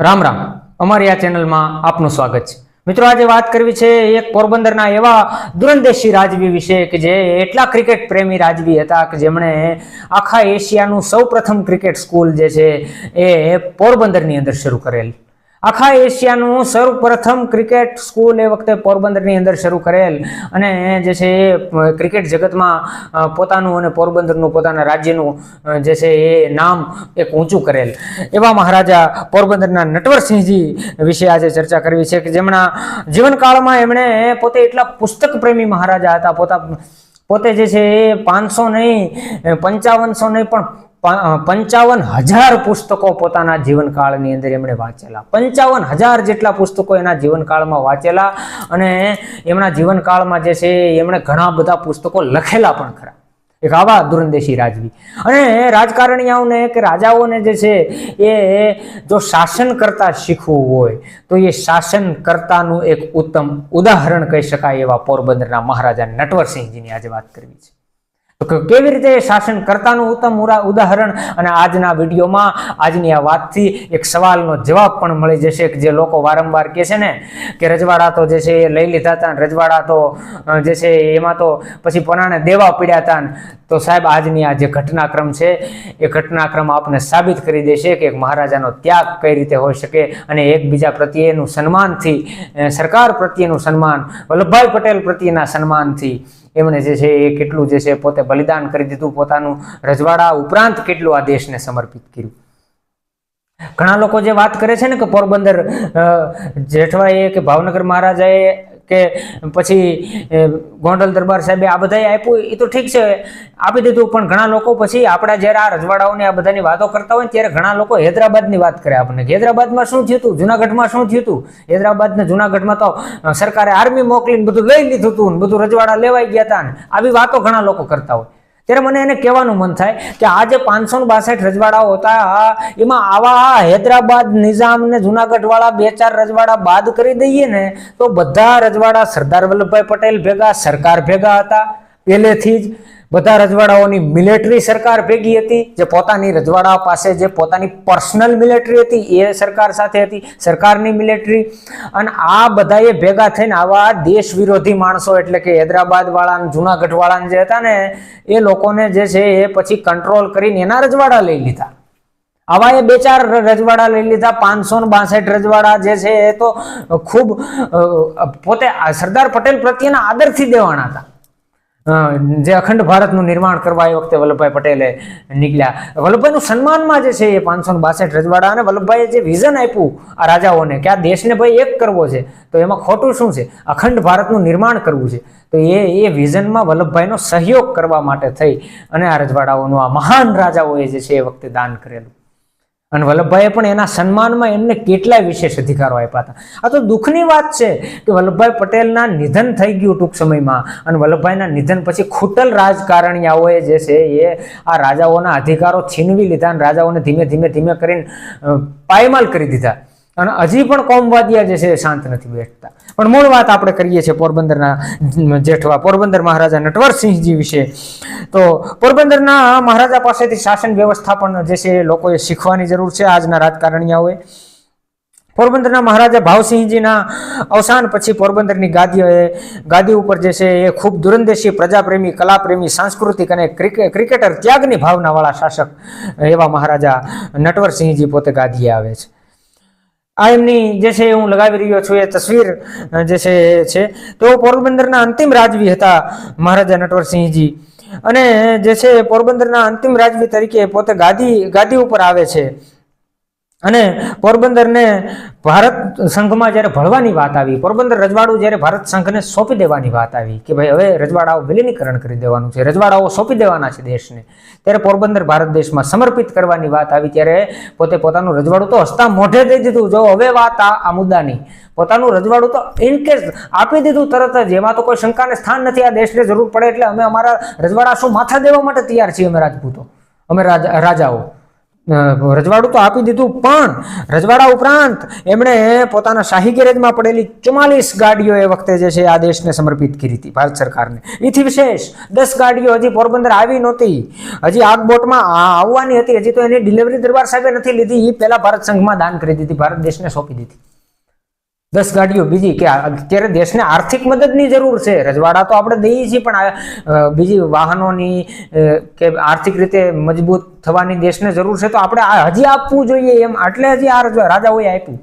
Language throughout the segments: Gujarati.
રામ રામ. અમારી આ ચેનલમાં આપનું સ્વાગત છે. મિત્રો, આજે વાત કરવી છે એક પોરબંદરના એવા દુરંદેશી રાજવી વિશે કે જે એટલા ક્રિકેટ પ્રેમી રાજવી હતા કે જેમણે આખા એશિયાનું સૌપ્રથમ ક્રિકેટ સ્કૂલ જે છે એ પોરબંદરની અંદર શરૂ કરેલ. આખા એશિયાનું સર્વપ્રથમ ક્રિકેટ સ્કૂલ એ વખતે પોરબંદરની અંદર શરૂ કરેલ. અને જે છે એ ક્રિકેટ જગતમાં પોતાનું અને પોરબંદરનું, પોતાના રાજ્યનું જે છે એ નામ એક ઊંચું કરેલ. એવા મહારાજા પોરબંદરના નટવરસિંહજી વિશે આજે ચર્ચા કરવી છે કે જેમના જીવનકાળમાં એમણે પોતે એટલા પુસ્તક પ્રેમી મહારાજા હતા. પોતા, પોતે જે છે એ પાંચસો નહીં, પંચાવનસો નહીં પણ પંચાવન હજાર પુસ્તકો પોતાના જીવનકાળની અંદર એમણે વાંચેલા. પંચાવન હજાર જેટલા પુસ્તકો એના જીવનકાળમાં વાંચેલા અને એમના જીવનકાળમાં જે છે એમણે ઘણા બધા પુસ્તકો લખેલા પણ ખરા. એક આવા દુરંદેશી રાજવી. અને રાજકારણીઓને કે રાજાઓને જે છે એ જો શાસન કરતા શીખવું હોય, તો એ શાસન કરતાનું એક ઉત્તમ ઉદાહરણ કહી શકાય એવા પોરબંદરના મહારાજા નટવરસિંહજીની આજે વાત કરવી છે. કેવી રીતે શાસન કરતાનું ઉત્તમ ઉદાહરણ અને આજના વિડીયોમાં આજની આ વાતથી એક સવાલનો જવાબ પણ મળી જશે કે જે લોકો વારંવાર કહે છે ને, કે રજવાડા તો જે છે એ લઈ લીધા હતા રજવાડા તો જે છે એમાં તો પછી પોનાને દેવા પડ્યા હતા. તો સાહેબ, આજની આ જે ઘટનાક્રમ છે, એ ઘટનાક્રમ આપને સાબિત કરી દેશે કે એક મહારાજાનો ત્યાગ કઈ રીતે હોઈ શકે અને એકબીજા પ્રત્યેનું સન્માનથી સરકાર પ્રત્યેનું સન્માન, વલ્લભભાઈ પટેલ પ્રત્યેના સન્માનથી એમણે જે છે એ કેટલું જે છે પોતે બલિદાન કરી દીધું, પોતાનું રજવાડા ઉપરાંત કેટલું આ દેશને સમર્પિત કર્યું. ઘણા લોકો જે વાત કરે છે ને કે પોરબંદર જેઠવાએ કે ભાવનગર મહારાજાએ કે પછી ગોંડલ દરબાર સાહેબે આ બધાએ આપ્યું, એ તો ઠીક છે, આપી દીધું, પણ ઘણા લોકો પછી આપણા જ્યારે આ રજવાડાઓની આ બધાની વાતો કરતા હોય ત્યારે ઘણા લોકો હૈદરાબાદની વાત કરે આપણને. હૈદરાબાદમાં શું થયું હતું જુનાગઢમાં શું થયું હતું હૈદરાબાદને જુનાગઢમાં તો સરકારે આર્મી મોકલીને બધું લઈ લીધું હતું ને બધું રજવાડા લેવાઈ ગયા હતા ને. આવી વાતો ઘણા લોકો કરતા હોય. ત્યારે મને એને કહેવાનું મન થાય કે આ જે પાંચસો બાસઠ રજવાડાઓ હતા. એમાં આવા હૈદરાબાદ, નિઝામ ને જુનાગઢવાળા બે ચાર રજવાડા બાદ કરી દઈએ ને, તો બધા રજવાડા સરદાર વલ્લભભાઈ પટેલ ભેગા, સરકાર ભેગા હતા. પહેલેથી જ બધા રજવાડાઓની મિલિટરી સરકાર ભેગી હતી, જે પોતાની રજવાડા પાસે જે પોતાની પર્સનલ મિલિટરી હતી, એ સરકાર સાથે હતી, સરકારની મિલિટરી અને આ બધાએ ભેગા થઈને આવા દેશ વિરોધી માણસો એટલે કે હૈદરાબાદ વાળા જુનાગઢ વાળા જે હતા ને, એ લોકોને જે છે એ પછી કંટ્રોલ કરીને એના રજવાડા લઈ લીધા. આવા એ બે ચાર રજવાડા લઈ લીધા, પાંચસો ને બાસઠ રજવાડા જે છે એ તો ખૂબ પોતે સરદાર પટેલ પ્રત્યેના આદરથી દેવાના હતા. જે અખંડ ભારતનું નિર્માણ કરવા એ વખતે વલ્લભભાઈ પટેલે નીકળ્યા. વલ્લભભાઈનું સન્માનમાં જે છે એ પાંચસો બાસઠ રજવાડા અને વલ્લભભાઈએ જે વિઝન આપ્યું આ રાજાઓને કે આ દેશને ભાઈ એક કરવો છે, તો એમાં ખોટું શું છે? અખંડ ભારતનું નિર્માણ કરવું છે. તો એ એ વિઝનમાં વલ્લભભાઈનો સહયોગ કરવા માટે થઈ અને આ રજવાડાઓનું આ મહાન રાજાઓએ જે છે એ વખતે દાન કરેલું. અને વલ્લભભાઈએ પણ એના સન્માનમાં એમને કેટલાય વિશેષ અધિકારો આપ્યા હતા. આ તો દુઃખની વાત છે કે વલ્લભભાઈ પટેલના નિધન થઈ ગયું ટૂંક સમયમાં અને વલ્લભભાઈના નિધન પછી ખૂટલ રાજકારણીયાઓએ જે છે એ આ રાજાઓના અધિકારો છીનવી લીધા અને રાજાઓને ધીમે ધીમે ધીમે કરીને પાયમાલ કરી દીધા. અને હજી પણ કોમવાદિયા જે છે શાંત નથી બેઠતા. પણ મૂળ વાત આપણે કરીએ છીએ પોરબંદરના જેઠવા, પોરબંદર મહારાજા નટવરસિંહજી વિશે. તો પોરબંદરના મહારાજા પાસેથી શાસન વ્યવસ્થા પણ જે છે લોકોએ શીખવાની જરૂર છે આજના રાજકારણીયાઓએ. પોરબંદરના મહારાજા ભાવસિંહજીના અવસાન પછી પોરબંદરની ગાદીઓએ, ગાદી ઉપર જે છે એ ખૂબ દુરંદેશી પ્રજાપ્રેમી, કલાપ્રેમી, સાંસ્કૃતિક અને ક્રિકેટર ત્યાગની ભાવનાવાળા શાસક એવા મહારાજા નટવરસિંહજી પોતે ગાદીએ આવે છે. આ એમની જે છે હું લગાવી રહ્યો છું એ તસવીર જે છે છે. તો પોરબંદરના અંતિમ રાજવી હતા મહારાજા નટવરસિંહજી. અને, જે છે પોરબંદરના અંતિમ રાજવી તરીકે પોતે ગાદી ગાદી ઉપર આવે છે. અને પોરબંદરને ભારત સંઘમાં જ્યારે ભળવાની વાત આવી, પોરબંદર રજવાડું જ્યારે ભારત સંઘને સોંપી દેવાની વાત આવી કે ભાઈ હવે રજવાડાઓ વિલીનીકરણ કરી દેવાનું છે, રજવાડાઓ સોંપી દેવાના છે દેશને, ત્યારે પોરબંદર ભારત દેશમાં સમર્પિત કરવાની વાત આવી ત્યારે પોતે પોતાનું રજવાડું તો હસતા મોઢે દઈ દીધું, જો હવે વાત આ આ મુદ્દાની, પોતાનું રજવાડું તો ઇનકેસ આપી દીધું તરત જ, એમાં તો કોઈ શંકાને સ્થાન નથી, આ દેશને જરૂર પડે એટલે અમે અમારા રજવાડા શું માથા દેવા માટે તૈયાર છીએ અમે રાજપૂતો, અમે રાજ- રાજાઓ. રજવાડું તો આપી દીધું, પણ રજવાડા ઉપરાંત એમણે પોતાના શાહી ગેરેજમાં પડેલી ચુમ્માલીસ ગાડીઓ એ વખતે જે છે આ દેશને સમર્પિત કરી હતી, ભારત સરકારને. એથી વિશેષ દસ ગાડીઓ હજી પોરબંદર આવી નહોતી. હજી આગ બોટમાં આ- આવવાની હતી, હજી તો એની ડિલિવરી દરબાર સાહેબે નથી લીધી એ પહેલાં ભારત સંઘમાં દાન કરી દીધી, ભારત દેશને સોંપી દીધી. દસ ગાડીઓ બીજી કે અત્યારે દેશને આર્થિક મદદની જરૂર છે. રજવાડા તો આપણે દઈએ છીએ, પણ બીજી વાહનોની કે આર્થિક રીતે મજબૂત થવાની દેશને જરૂર છે, તો આપણે હજી આપવું જોઈએ એમ. એટલે હજી આ રાજાઓએ આપ્યું.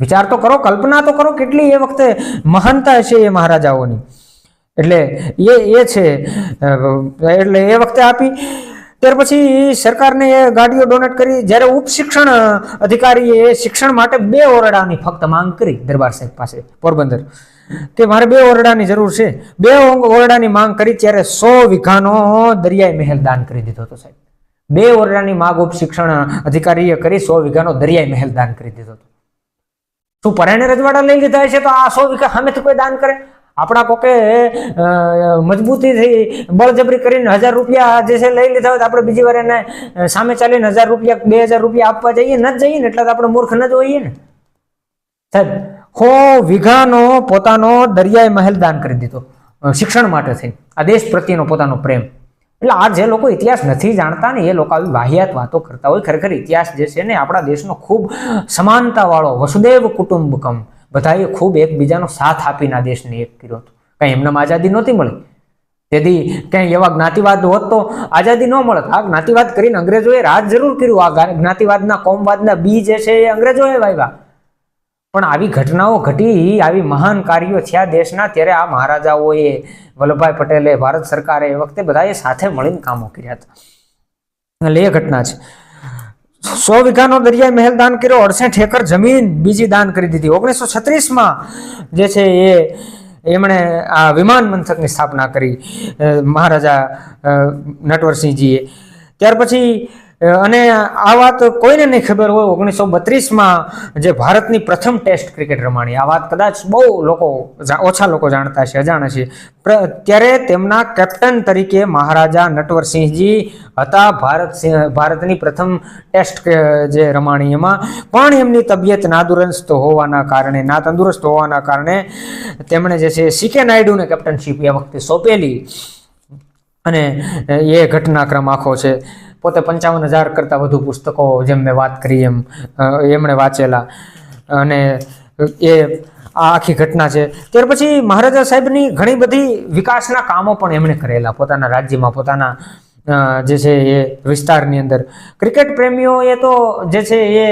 વિચાર તો કરો, કલ્પના તો કરો કેટલી એ વખતે મહાનતા છે એ મહારાજાઓની. એટલે એ એ છે એટલે એ વખતે આપી ત્યાર પછી સરકારને ગાડીઓ ડોનેટ કરી. જ્યારે ઉપ શિક્ષણ અધિકારીએ શિક્ષણ માટે બે ઓરડાની ફક્ત માંગ કરી દરબાર સાહેબ પાસે, પોરબંદર. કે મારે બે ઓરડાની જરૂર છે. બે ઓરડાની માંગ કરી ત્યારે સો વીઘાનો દરિયાઈ મહેલ દાન કરી દીધો હતો સાહેબ. બે ઓરડાની માંગ ઉપશિક્ષણ અધિકારીએ કરી, સો વીઘાનો દરિયાઈ મહેલ દાન કરી દીધો હતો. શું પરાયણે રજવાડા લઈ લીધા છે તો આ સો વીઘા સામેથી કોઈ દાન કરે? આપણા કોકે મજબૂતીથી બળજબરી કરીને હજાર રૂપિયા જે છે લઈ લીધા હોય તો આપણે બીજી વાર એને સામે ચાલીને હજાર રૂપિયા, બે હજાર રૂપિયા આપવા જઈએ, ન જ જઈએ ને, એટલે તો આપણે મૂર્ખ ન જ હોઈએ ને. સાહેબ, હો વીઘાનો પોતાનો દરિયાઈ મહેલ દાન કરી દીધો શિક્ષણ માટે થઈ આ દેશ પ્રત્યેનો પોતાનો પ્રેમ. એટલે આ જે લોકો ઇતિહાસ નથી જાણતા ને, એ લોકો આવી વાહિયાત વાતો કરતા હોય, ખરેખર ઇતિહાસ જે છે ને આપણા દેશનો ખૂબ સમાનતાવાળો વસુદેવ કુટુંબકમ બધાએ ખૂબ એકબીજાનો સાથ આપીને આ દેશને એક કર્યો હતો. કંઈ એમને આઝાદી નહોતી મળી. તેથી ક્યાંય એવા જ્ઞાતિવાદ હોત તો આઝાદી ન મળત. આ જ્ઞાતિવાદ કરીને અંગ્રેજોએ રાજ જરૂર કર્યું. આ જ્ઞાતિવાદના, કોમવાદના બી જે છે એ અંગ્રેજોએ વાવ્યા. પણ આવી ઘટનાઓ ઘટી, આવી મહાન કાર્યો થયા દેશના, ત્યારે આ મહારાજાઓએ, વલ્લભભાઈ પટેલે, ભારત સરકારે એ વખતે બધાએ સાથે મળીને કામો કર્યા હતા. એટલે એ ઘટના છે. સો વીઘાનો દરિયાઈ મહેલ દાન કર્યો, અડસઠ એકર જમીન બીજી દાન કરી દીધી. ઓગણીસો છત્રીસમાં જે છે એ એમણે આ વિમાન મથકની સ્થાપના કરી મહારાજા નટવરસિંહજીએ. ત્યાર પછી અને આ વાત કોઈને નહીં ખબર હોય, ઓગણીસો બત્રીસમાં જે ભારતની પ્રથમ ટેસ્ટ ક્રિકેટ રમાણી, આ વાત કદાચ બહુ લોકો ઓછા લોકો જાણતા છે અજાણે છે ત્યારે તેમના કેપ્ટન તરીકે મહારાજા નટવરસિંહજી હતા ભારત ભારતની પ્રથમ ટેસ્ટ જે રમાણી એમાં. પણ એમની તબિયત નાદુરસ્ત હોવાના કારણે, ના તંદુરસ્ત હોવાના કારણે તેમણે જે છે સીકે નાયડુને કેપ્ટનશીપ એ વખતે સોંપેલી. અને એ ઘટનાક્રમ આખો છે. પોતે પંચાવન હજાર કરતાં વધુ પુસ્તકો જેમ મેં વાત કરી એમ એમણે વાંચેલા. અને એ આ આખી ઘટના છે. ત્યાર પછી મહારાજા સાહેબની ઘણી બધી વિકાસના કામો પણ એમણે કરેલા. પોતાના રાજ્યમાં, પોતાના જે છે એ વિસ્તારની અંદર. ક્રિકેટ પ્રેમીઓ એ તો જે છે એ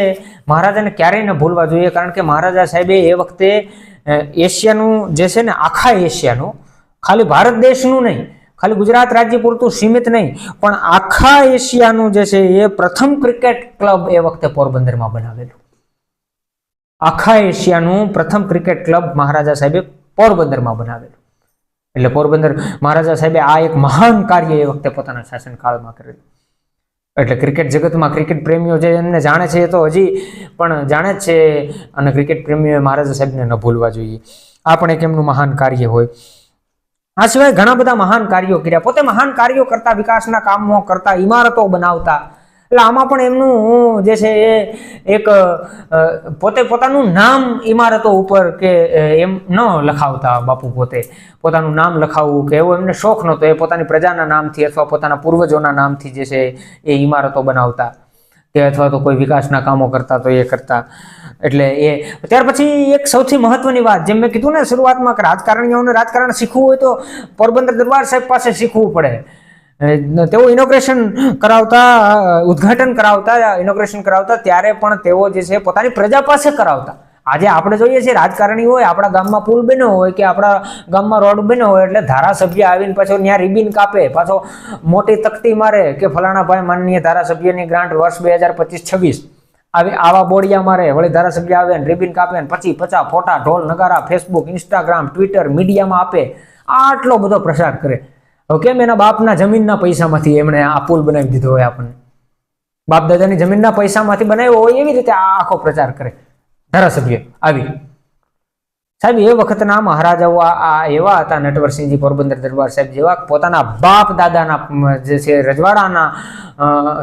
મહારાજાને ક્યારેય ન ભૂલવા જોઈએ, કારણ કે મહારાજા સાહેબે એ વખતે એશિયાનું જે છે ને આખા એશિયાનું, ખાલી ભારત દેશનું નહીં ખાલી ગુજરાત રાજ્ય પૂરતું સીમિત નહીં, પણ આખા એશિયાનું જે છે એ પ્રથમ ક્રિકેટ ક્લબ એ વખતે પોરબંદરમાં બનાવેલું. આખા એશિયાનું પ્રથમ ક્રિકેટ ક્લબ મહારાજા સાહેબે પોરબંદરમાં બનાવેલું. એટલે પોરબંદર મહારાજા સાહેબે આ એક મહાન કાર્ય એ વખતે પોતાના શાસનકાળમાં કરેલું. એટલે ક્રિકેટ જગતમાં ક્રિકેટ પ્રેમીઓ જે એમને જાણે છે એ તો હજી પણ જાણે જ છે અને ક્રિકેટ પ્રેમીઓએ મહારાજા સાહેબને ન ભૂલવા જોઈએ. આ પણ એક એમનું મહાન કાર્ય હોય. આ સિવાય ઘણા બધા મહાન કાર્યો કર્યા. પોતે મહાન કાર્યો કરતા, વિકાસના કામો કરતા ઇમારતો બનાવતા. એટલે આમાં પણ એમનું જે છે એ એક પોતે પોતાનું નામ ઇમારતો ઉપર કે એમ ન લખાવતા બાપુ પોતે. પોતાનું નામ લખાવવું કે એવો એમને શોખ નહોતો. એ પોતાની પ્રજાના નામથી અથવા પોતાના પૂર્વજોના નામથી જે છે એ ઇમારતો બનાવતા. કે અથવા તો કોઈ વિકાસના કામો કરતા તો એ કરતા. એટલે એ ત્યાર પછી એક સૌથી મહત્વની વાત, જેમ મેં કીધું ને શરૂઆતમાં કે રાજકારણીઓને રાજકારણ શીખવું હોય તો પોરબંદર દરબાર સાહેબ પાસે શીખવું પડે. તેઓ ઇનોગ્રેશન કરાવતા ઉદઘાટન કરાવતા ઇનોગ્રેશન કરાવતા, ત્યારે પણ તેઓ જે છે પોતાની પ્રજા પાસે કરાવતા. આજે આપણે જોઈએ છીએ રાજકારણી હોય, આપણા ગામમાં પુલ બન્યો હોય કે આપણા ગામમાં રોડ બન્યો હોય એટલે ધારાસભ્ય આવીને પાછો ત્યાં રિબિન કાપે, પાછો મોટી તકતી મારે કે ફલાણા ભાઈ માનનીય ધારાસભ્યની ગ્રાન્ટ વર્ષ બે હજાર પચીસ છવ્વીસ. આવી આવા બોડિયા મારે, વળી ધારાસભ્ય આવે ને રિબિન કાપે ને પછી પચાસ ફોટા, ઢોલ, નગારા ફેસબુક ઇન્સ્ટાગ્રામ ટ્વિટર મીડિયામાં આપે, આટલો બધો પ્રચાર કરે. કેમ એના બાપના જમીનના પૈસામાંથી એમણે આ પુલ બનાવી દીધો હોય આપણને? બાપ દાદાની જમીનના પૈસામાંથી બનાવ્યો હોય એવી રીતે આ આખો પ્રચાર કરે. ધારાસભ્ય આવી. સાહેબ, એ વખતના મહારાજાઓ આ એવા હતા, નટવરસિંહજી પોરબંદર દરબાર સાહેબ જેવા, પોતાના બાપ દાદાના જે છે, રજવાડાના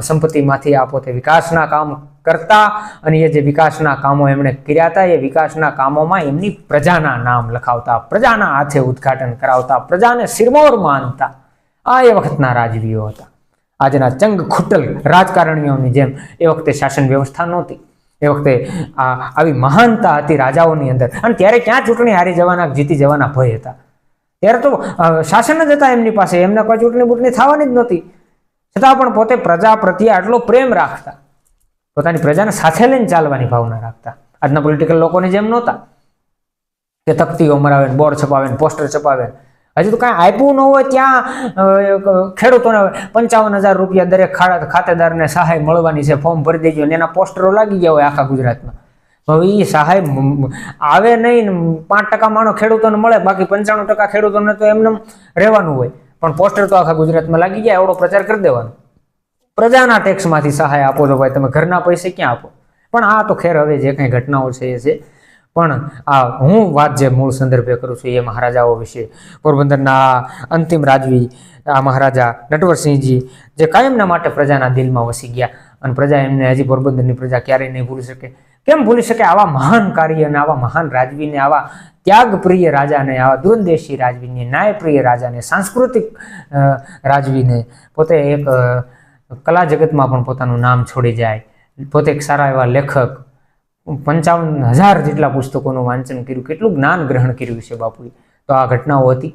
સંપત્તિમાંથી આ પોતે વિકાસના કામ કરતા અને એ જે વિકાસના કામો એમણે કર્યા હતા, એ વિકાસના કામોમાં એમની પ્રજાના નામ લખાવતા, પ્રજાના હાથે ઉદ્ઘાટન કરાવતા, પ્રજાને સિરમોર માનતા, આ એ વખતના રાજવીઓ હતા. આજના ચંગ ખુટલ રાજકારણીઓની જેમ એ વખતે શાસન વ્યવસ્થા નહોતી. એ વખતે, આ, આવી મહાનતા હતી રાજાઓની અંદર. અને ત્યારે ક્યાં ચૂંટણી હારી જવાના, જીતી જવાના ભય હતા. ત્યારે તો શાસન જ હતા એમની પાસે. એમને કોઈ ચૂંટણી બૂંટણી થવાની જ નહોતી. છતાં પણ પોતે પ્રજા પ્રત્યે આટલો પ્રેમ રાખતા. પોતાની પ્રજાને સાથે લઈને ચાલવાની ભાવના રાખતા. આજના પોલિટિકલ લોકોની જેમ નહોતા. કે તકતીઓ મરાવે બોર્ડ છપાવે પોસ્ટર છપાવે. હજી તો કાંઈ આપ્યું ન હોય ત્યાં ખેડૂતોને પંચાવન હજાર રૂપિયા દરેક ખાડા ખાતેદારને સહાય મળવાની છે, ફોર્મ ભરી દેજો અને એના પોસ્ટરો લાગી ગયા હોય આખા ગુજરાતમાં. હવે એ સહાય આવે નહીં, પાંચ ટકા માણો ખેડૂતોને મળે, બાકી પંચાણું ટકા ખેડૂતોને તો એમને રહેવાનું હોય. પણ પોસ્ટર તો આખા ગુજરાતમાં લાગી ગયા, એવડો પ્રચાર કરી દેવાનો. પ્રજાના ટેક્સમાંથી સહાય આપો તો ભાઈ, તમે ઘરના પૈસે ક્યાં આપો? પણ આ તો ખેર, હવે જે કંઈ ઘટનાઓ છે એ છે પણ આ હું વાત જે મૂળ સંદર્ભે કરું છું એ મહારાજાઓ વિશે. પોરબંદરના અંતિમ રાજવી, આ મહારાજા નટવરસિંહજી જે કાયમના માટે પ્રજાના દિલમાં વસી ગયા અને પ્રજા એમને હજી પોરબંદરની પ્રજા ક્યારેય નહીં ભૂલી શકે. કેમ ભૂલી શકે? આવા મહાન કાર્ય અને આવા મહાન રાજવીને, આવા ત્યાગપ્રિય રાજાને, આવા દૂરદેશી રાજવીને, ન્યાયપ્રિય રાજાને, સાંસ્કૃતિક રાજવીને પોતે એક કલા જગતમાં પણ પોતાનું નામ છોડી જાય. પોતે એક સારા એવા લેખક પંચાવન હજાર જેટલા પુસ્તકોનું વાંચન કર્યું. કેટલું જ્ઞાન ગ્રહણ કર્યું છે બાપુએ. તો આ ઘટનાઓ હતી.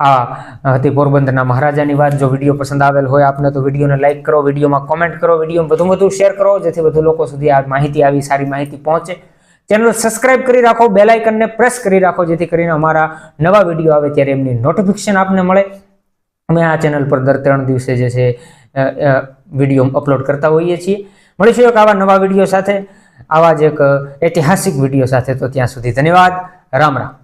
આ હતી પોરબંદરના મહારાજાની વાત. જો વીડિયો પસંદ આવેલ હોય આપને, તો વિડીયોને લાઇક કરો, વિડીયોમાં કોમેન્ટ કરો વીડિયો વધુ વધુ શેર કરો, જેથી વધુ લોકો સુધી આ માહિતી આવી, સારી માહિતી પહોંચે. ચેનલ સબસ્ક્રાઇબ કરી રાખો બેલ આઇકનને પ્રેસ કરી રાખો, જેથી કરીને અમારા નવા વીડિયો આવે ત્યારે એમની નોટિફિકેશન આપને મળે. અમે આ ચેનલ પર દર ત્રણ દિવસે જે છે વીડિયો અપલોડ કરતા હોઈએ છીએ. મળીશું એક આવા નવા વીડિયો સાથે. આવા જ એક ઐતિહાસિક વીડિયો સાથે તો ત્યાં સુધી ધન્યવાદ. રામ રામ.